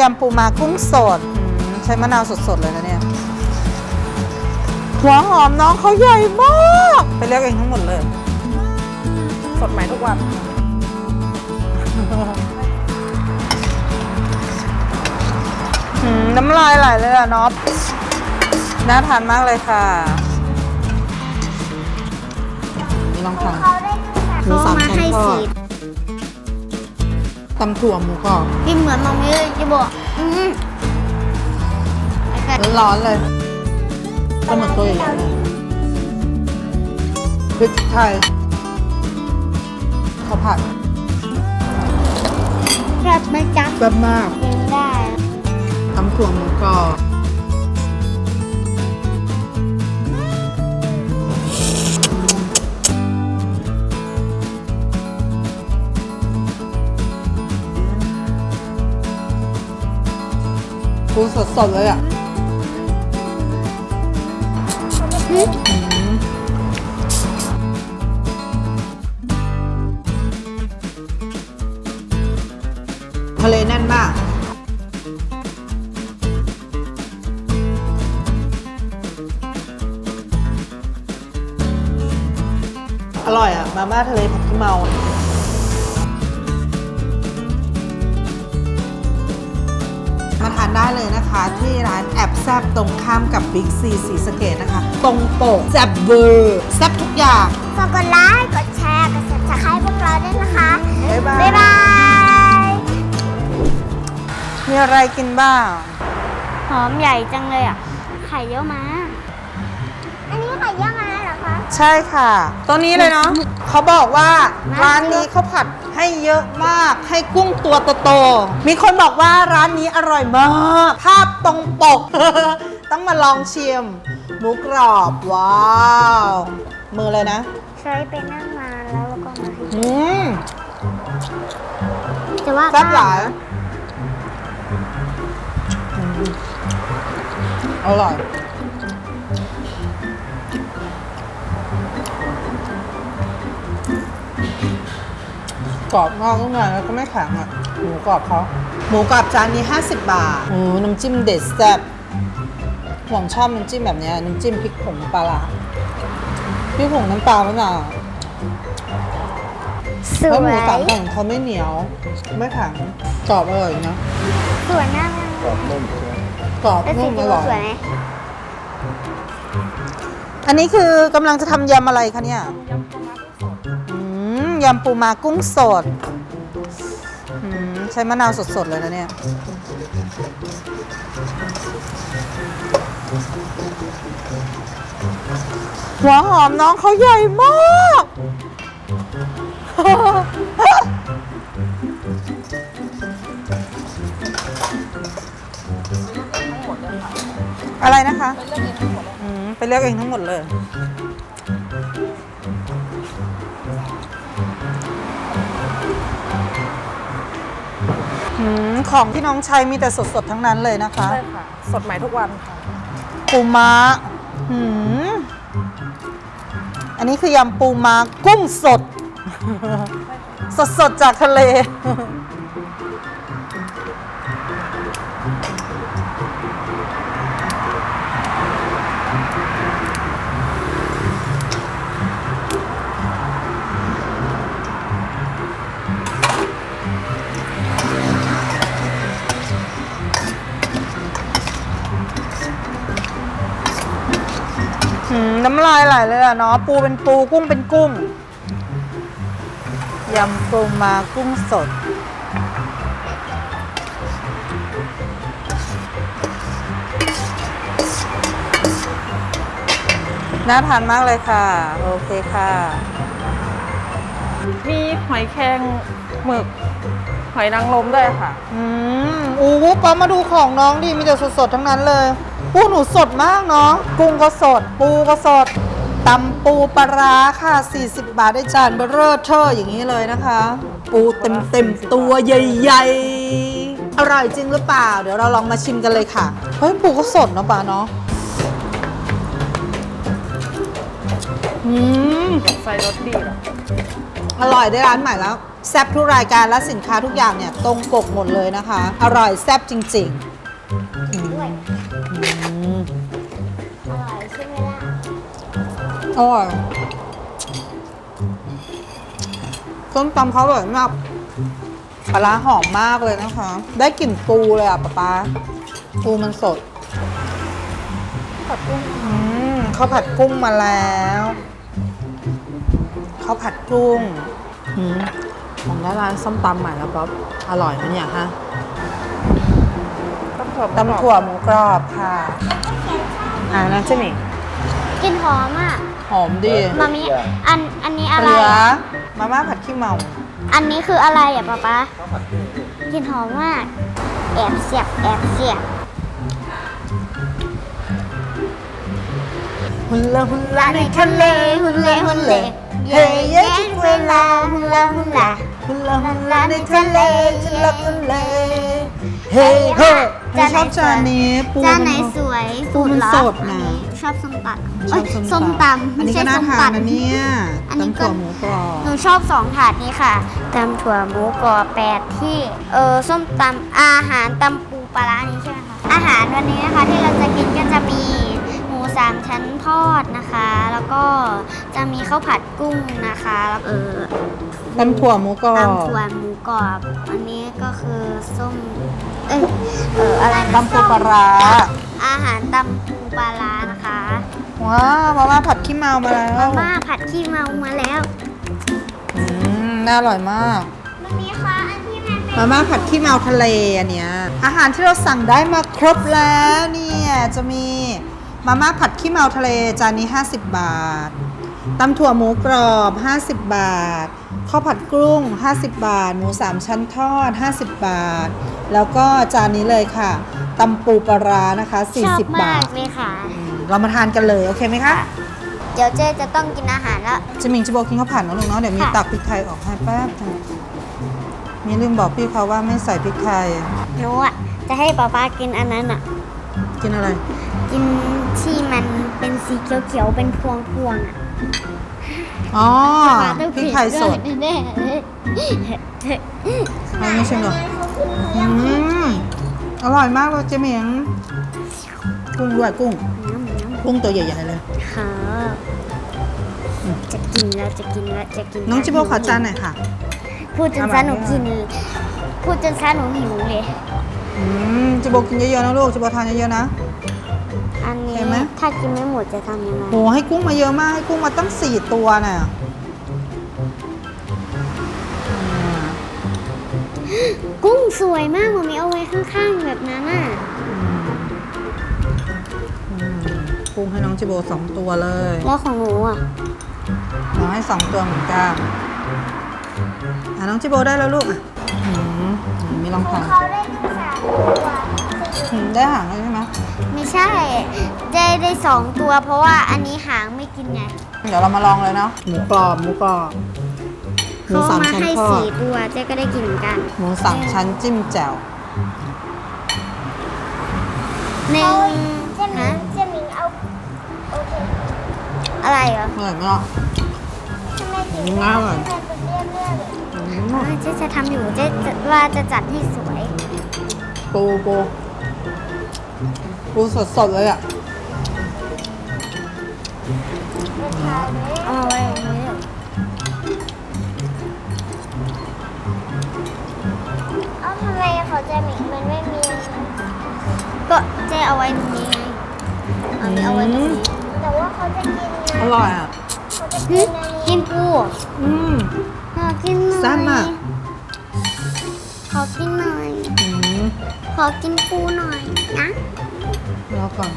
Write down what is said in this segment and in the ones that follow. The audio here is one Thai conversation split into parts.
ยำปูม้ากุ้งสดอืมใช้มะนาวสดๆเลยนะเนี่ย หัวหอมน้องเขาใหญ่มาก ไปเลือกเองทั้งหมดเลย สดใหม่ทุกวันหืมน้ำลายไหลเลยอะน็อตน่าทานมากเลยค่ะ ลองทานเขาได้หมูสามชั้นทอด ตำถั่วหมูกรอบกินเหมือนมัมมี่เลยจะบอกอืมไอ้ไก่ร้อนๆเลยปลาหมึกตัวใหญ่ๆเลยพริกไทยข้าวผัดแซ่บไหมจ๊ะแซ่บมากกินได้ตำถั่วหมูกรอบ ปูสดๆเลยอะทะเลแน่นมากอร่อยอะ มาม่าทะเลผัดขี้เมา มาทานได้เลยนะคะ ที่ร้านแอบแซบตรงข้ามกับบิ๊กซีสีสะเกตนะคะ ตรงโปกแซบเบอร์แซบทุกอย่างฝากกดไลค์กดแชร์กด subscribe พวกเราด้วยนะคะ บ๊ายบายบ๊ายบาย มีอะไรกินบ้างหอมใหญ่จังเลยอะ ไข่เยอะมาอันนี้ไข่เยอะมาเหรอคะ ใช่ค่ะ ตัวนี้เลยเนาะเขาบอกว่าร้านนี้เขาผัด ให้เยอะมาก ให้กุ้งตัวโตๆมีคนบอกว่าร้านนี้อร่อยมาก ภาพตรงปก ต้องมาลองชิม หมูกรอบ ว้าว มือเลยนะ ใช้ไปนั่งมาแล้วแล้วก็มาให้อืมจะว่าแซ่บหลายอืมอร่อย กรอบนอกนุ่มในแล้วก็ไม่แข็งอะ หมูกรอบเขาหมูกรอบจานนี้ 50 บาทโอ้น้ำจิ้มเด็ดแซ่บห่วงชอบน้ำจิ้มแบบเนี้ยน้ำจิ้มพริกผงปลาร้าพริกผงน้ำปลามะนาวสแล้ววหมูยสามแผ่นเขาไม่เหนียว ไม่แข็งกรอบอร่อยนะสวยมากเลยกรอบแล้วนุ่สีมอดูร่อย สวยไหมอันนี้คือกำลังจะทำยำอะไรคะเนี่ยอืม ยำปูมากุ้งสดใช้มะนาวสดๆเลยนะเนี่ย หัวหอมน้องเขาใหญ่มาก อะไรนะคะ ไปเลือกเองทั้งหมดเลย อืมของที่น้องใช้มีแต่สดๆทั้งนั้นเลยนะคะ ใช่ค่ะ สดใหม่ทุกวันค่ะ ปูม้าหืมอันนี้คือยำปูม้ากุ้งสด สดๆจากทะเล หืมน้ำลายไหลเลยอะเนาะปูเป็นปูกุ้งเป็นกุ้งยำปูมากุ้งสด น่าทานมากเลยค่ะ โอเคค่ะ มีหอยแครงหมึก หอยนางรมด้วยค่ะ อืม อู้ป้ามาดูของน้องดิมีแต่สดๆทั้งนั้นเลยปูหนูสดมากเนาะกุ้งก็สด ปูก็สดตำปูปลาร้าค่ะ 40 บาทได้จานเบอร์เรอเทอร์อย่างนี้เลยนะคะ ปูเต็มเต็มตัวใหญ่ๆ อร่อยจริงหรือเปล่า เดี๋ยวเราลองมาชิมกันเลยค่ะ เฮ้ย ปูก็สดเนาะป้าเนาะอืมใส่รสดีเหรอ อร่อยได้ร้านใหม่แล้วแซ่บทุกรายการและสินค้าทุกอย่างเนี่ยตรงปกหมดเลยนะคะ อร่อยแซ่บจริงๆอืมด้วยอืมอร่อยใช่ไหมล่ะอร่อยส้มตำเขาอร่อยมากปลาร้าหอมมากเลยนะคะ ได้กลิ่นปูเลยอะป๊าป๊าปูมันสดกับกุ้งอืมข้าวผัดกุ้งมาแล้วข้าวผัด กุ้งอืมของได้ร้านส้มตำใหม่แล้วป๊อปอร่อยนะเนี่ยฮะตำถั่วตำถั่วหมูกรอบค่ะอ่านะเจ๊หมิงกลินหอมอะหอมดีมามีอันอันนี้อะไรเหลืออะมาม่าผัดขี้เมา อันนี้คืออะไรอะป๊าป๊ากลินหอมมาก แอบเสียบแอบเสียบหุ่นละหุ่นละในทะเลหุ่นเล่หุ่นเล่ เย่เย่เวลาหุ่นละหุ่นละหุ่นละหุ่นละในทะเลฉันรักทะเลเฮ้เฮ้ไม่ชอบจานนี้ปูจานไหนมัสวยปูมันเหรอสดนะอัชอบส้มตำชเอ้อยบส้มตำอัไม่นนี้ใช่ก็น่าส้มทานตำนะเนี่ยอันนี้ตำก็ถั่วหมูกรอบหนูชอบสองถาดนี้ค่ะตำถั่วหมูกรอบแปดที่เออส้มตำอาหารตำปูปลาร้านี้ใช่ไหมคะอาหารวันนี้นะคะที่เราจะกินก็จะมีหมู สามชั้นทอดนะคะ แล้วก็จะมีข้าวผัดกุ้งนะคะแล้วเออตำถั่วหมูกรอบตำถั่วหมูกรอบ อันนี้ก็คือส้ม เอ้ยเอออะไรนะตำปูปลาร้าอาหารตำปูปลาร้านะคะว้าวมาม่าผัดขี้เมามาแล้วมาม่าผัดขี้เมามาแล้วอืมน่าอร่อยมาก มันมีค่ะอันที่มันเป็น มาม่าผัดขี้เมาทะเลอันเนี้ยอาหารที่เราสั่งได้มาครบแล้วเนี่ยจะมี มาม่าผัดขี้เมาทะเลจานนี้ 50 บาทตำถั่วหมูกรอบ 50 บาท ข้าวผัดกุ้ง 50 บาท หมูสามชั้นทอด 50 บาท แล้วก็จานนี้เลยค่ะตำปูปลาร้านะคะ ชอบ40 มาบากทเลยค่ะอืมเรามาทานกันเลย โอเคไหมคะ เดี๋ยวเจ๊จะต้องกินอาหารแล้วจะมิงจะบอกกินข้าวผัดนะลูกเนาะเดี๋ยวมีค่ะ ตักพริกไทยออกให้แป๊บนึงมีลืมบอกพี่เขาว่าไม่ใส่พริกไทย หนูอะ จะให้ป๊าป๊ากินอันนั้นอะ กินอะไร กิน ที่มันเป็นสีเขียวๆ เป็นพวงพวงๆอะอ๋อป๊าต้องพริกไทยสดแน่ๆเลยไม่ไม่ใช่หรออืมอร่อยมากเลยเจเหมียงกุ้งด้วยกุ้ง กุ้งตัวใหญ่ๆเลยค่ะอืมจะกินแล้วจะกินแล้วจะกินน้องจิโบขอจานหน่อยค่ะ พูดจนซะหนูกิน พูดจนซะหนูหิวเลยอืมจิโบกินเยอะๆนะลูกจิโบทานเยอะๆนะ อันนี้เห็นไหม ถ้ากินไม่หมดจะทำยังไง โหให้กุ้งมาเยอะมากให้กุ้งมาตั้งสี่ตัวน่ะอืมกุ้งสวยมากมันมีเอาไว้ข้างๆแบบนั้นน่ะอืมกุ้งให้น้องจิโบสองตัวเลยแล้วของหนูอะ น้องให้สองตัวเหมือนกันอะน้องจิโบได้แล้วลูกอะอืมมีรองเท้าเขาได้ดูสามตัว อืมได้หางเลยใช่ไหม ไม่ใช่ได้ได้สองตัว เพราะว่าอันนี้หางไม่กินไงเดี๋ยวเรามาลองเลยเนาะหมูกรอบหมูกรอบหมูเขาสามมาชั้นให้ทอสี่ดตัวเจ๊ก็ได้กินเหมือนกันหมูสามชั้นจิ้มแจ่วหนึ่งเจะมิฮะงเจะมิงเอาโอเคอะไรเหรออร่อยไหมล่ะทำไมถึงอืมน่าอร่อยทำไมเป็นเลื่อนๆเลยอืมอ่าเจ๊จะทำอยู่เจ๊จะว่าจะจัดให้สวย ปูปู ปูสดๆเลยอะเอามาไว้ตรงนี้เอ้าทำไมเขาเจะมิงมันไม่มี ก็เจ๊เอาไว้ตรงนี้ไงเอานี้เอาไว้ตรงนี้แต่ว่าเขาจะกินอนะร่อยอะเขาจะหึกินอันกินี้นปูอืมขอกินหน่อยแซ่บอะขอกินหน่อยอืมขอกินปูหน่อยนะ รอก่อน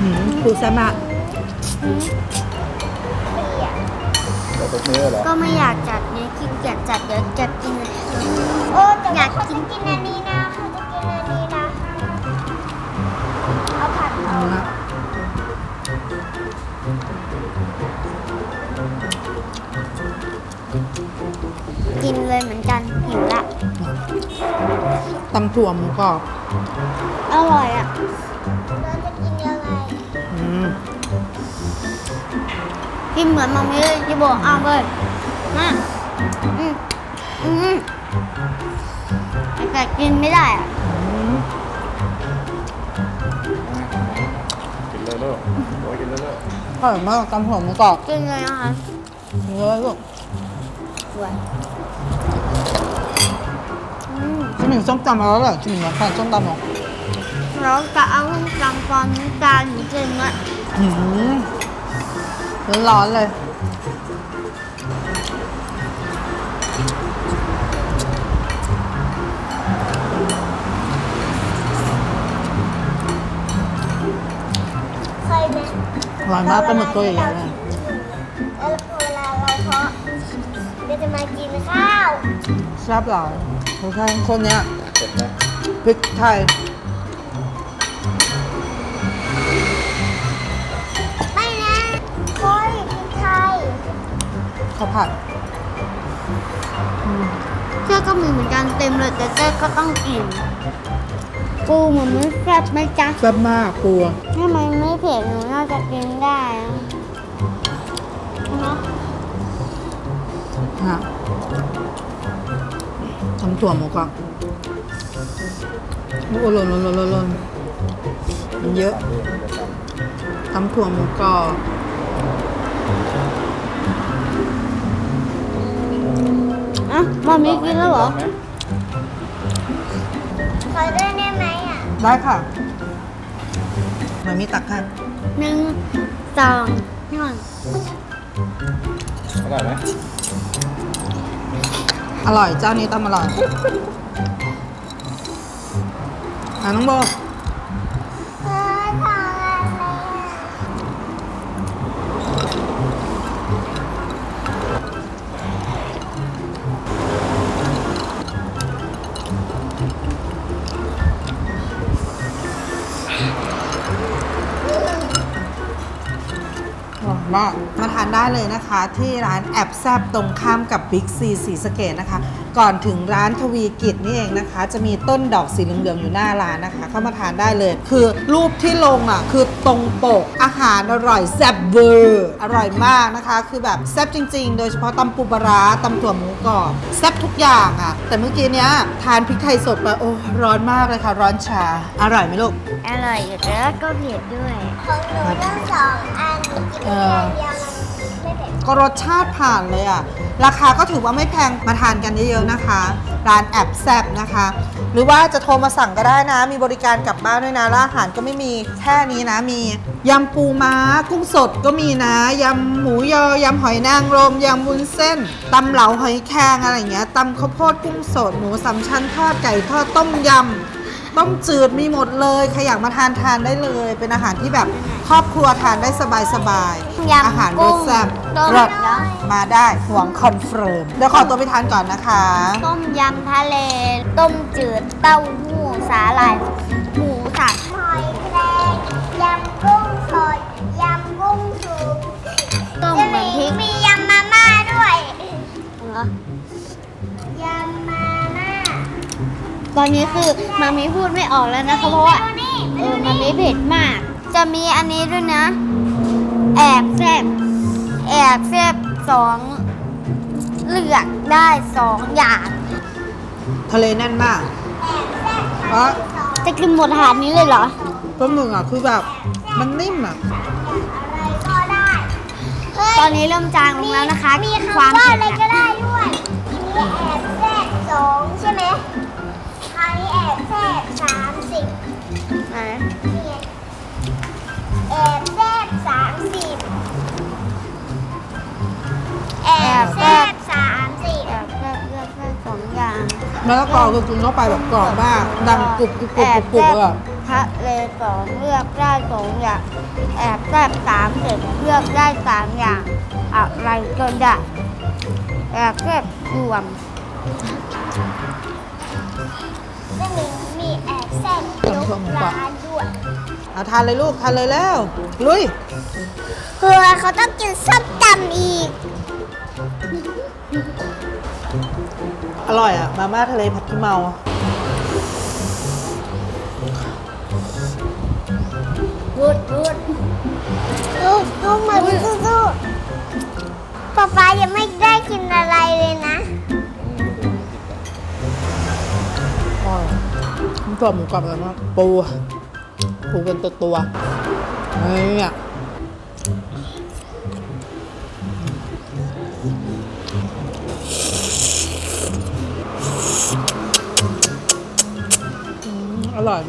อืมปูแซ่บมากก็ไม่อยากจัดเนี่ยขี้เกียจจัดเดี๋ยวจะกินโอ้แต่อยาว่ากเขากิจะนำถั่วหมูกรอบอร่อยอะเราจะกินยังไงอืมกินเหมือนมัมมี่เลยจิโบเอาเลยมาอืมอืมแต่กินไม่ได้อะกินเลยลูกโอ้ยกินเลยลูกอร่อยมากตำหัวหมูกรอบกินเลยนะคะเยอะลูกสวยชิม หนึ่งส้มตำแล้วเหรอชิมหนึ่งมาทานส้มตำหรอแล้วจะเอาลูกจำตอนนี้จานหนูจริงอะหืมร้อนๆเลยเคยไหมอร่อยมากปลาหมึกตัวใหญ่ๆเลยแล้วพอเวลาเราเพาะก็จะมากินข้าวแซ่บหลา ยรสชาติคนเนี้ยเสร็จไหมพริกไทยไม่นะโอ้ยกินไทยข้าวผัดเจ้าก็มีเหมือนกันเต็มเลยแต่เจ้าก็ต้องกินปูเหมือนไม่แซ่บไหมจ๊ะแซ่บมากกลัวถ้ามันไม่เผ็ดหนูน่าจะกินได้นะเนาะฮะ ถั่วหมูกรอบโอ้โหล่นล่นล่นล่นล่นมันเยอะทำถั่วหมูกรอบอะมามีกินแล้วเหรอ ขอด้วยได้ไหมอะได้ค่ะมันมีตักให้หนึ่งสองหนึ่งอร่อยไหม อร่อยเจ้านี้ตำอร่อยอะน้องโบ ไรอะอร่อยมากมาทานได้เลยนะคะ ที่ร้านแอบแซบตรงข้ามกับบิ๊กซีสีสเกตนะคะก่อนถึงร้านทวีกิจนี่เองนะคะ จะมีต้นดอกสีเหลืองๆอยู่หน้าร้านนะคะ เข้ามาทานได้เลย คือรูปที่ลงอะคือตรงปกอาหารอร่อยแซ่บเวอร์อร่อยมากนะคะ คือแบบแซ่บจริง ๆ โดยเฉพาะตำปูปลาร้าตำถั่วหมูกรอบแซ่บทุกอย่างอะ แต่เมื่อกี้เนี้ยทานพริกไทยสดไปโอ้ร้อนมากเลยค่ะ ร้อนชา อร่อยไหมลูก อร่อยอยู่แล้วก็เผ็ดด้วยของหนูทั้งสองอันกินแค่เดียวมันไม่เผ็ดก็รสชาติผ่านเลยอะ ราคาก็ถือว่าไม่แพงมาทานกันเยอะๆนะคะ ร้านแอบแซบนะคะ หรือว่าจะโทรมาสั่งก็ได้นะ มีบริการกลับบ้านด้วยนะแล้วอาหารก็ไม่มีแค่นี้นะมียำปูม้า กุ้งสดก็มีนะยำหมูยอยำหอยนางรมยำวุ้นเส้นตำเหลาหอยแครงอะไรอย่างเงี้ยตำข้าวโพดกุ้งสดหมูสามชั้นทอดไก่ทอดต้มยำต้มจืดมีหมดเลยใครอยากมาทานทานได้เลย เป็นอาหารที่แบบ ครอบครัวทานได้สบายๆยำอาหารรสแซ่บต้มเลิศยมาได้หวงคอนเฟิร์ม เดี๋ยวขอตัวไปทานก่อนนะคะำต้มยำทะเล ต้มจืด เต้าหู้สาหร่าย หมูสับหอยแครงยำกุ้งสดยำกุ้งสุกต้มจะเหมือนพริก มียำมาม่าด้วยเหรอยำมาม่าตอนนี้คือมามีพูดไม่ออกแล้วนะคะเพราะว่าดูนี่เออ มันไม่เผ็ดมาก จะมีอันนี้ด้วยนะ แอบแซบแอบแซบสองเลือกได้สองอย่าง ทะเลแน่นมากแอบแซ่บเพราะจะกินหมดถาดนี้เลยเหรอปลาหมึกอะคือแบบมันนิ่มอะอะไรก็ได้เฮ้ยตอนนี้เริ่มจางลงแล้วนะคะมีคคำวามว่าเผ็อะดไรเนี่ยก็ได้ด้วยอันนี้แอบแซ่บสองใช่ไหม แล้วก็กรอบคือกินเข้าไปแบบกรอบมากดังกรุบกรุบกรุบกรุบกรุบเลยอะทะเลสองเลือกได้สองอย่าง แอบแซบสามเจ็ดเลือกได้สามอย่าง อะไรก็ได้แอบแซบรวมจะมีมีแอบแซ่บยกร้านด้วยเอาทานเลยลูกทานเลยแล้ว ลุย เพื่อเขาต้องกินส้มตำอีก อร่อยอะ มาม่าทะเลผัดขี้เมา พูดพูดลูกลูกมาสู้สู้ป๊าป๊ายังไม่ได้กินอะไรเลยนะอ๋อมันตัวหมูกรอบอะไรมากปูปูเป็นตัวตัวๆเฮ้ยอะ ร่อย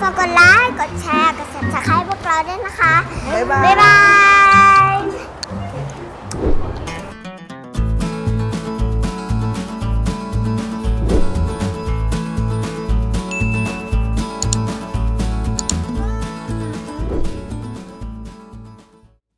ฝากกดไลค์ กดแชร์ กด subscribe พวกเราด้วยนะคะ บ๊ายบายบ๊ายบาย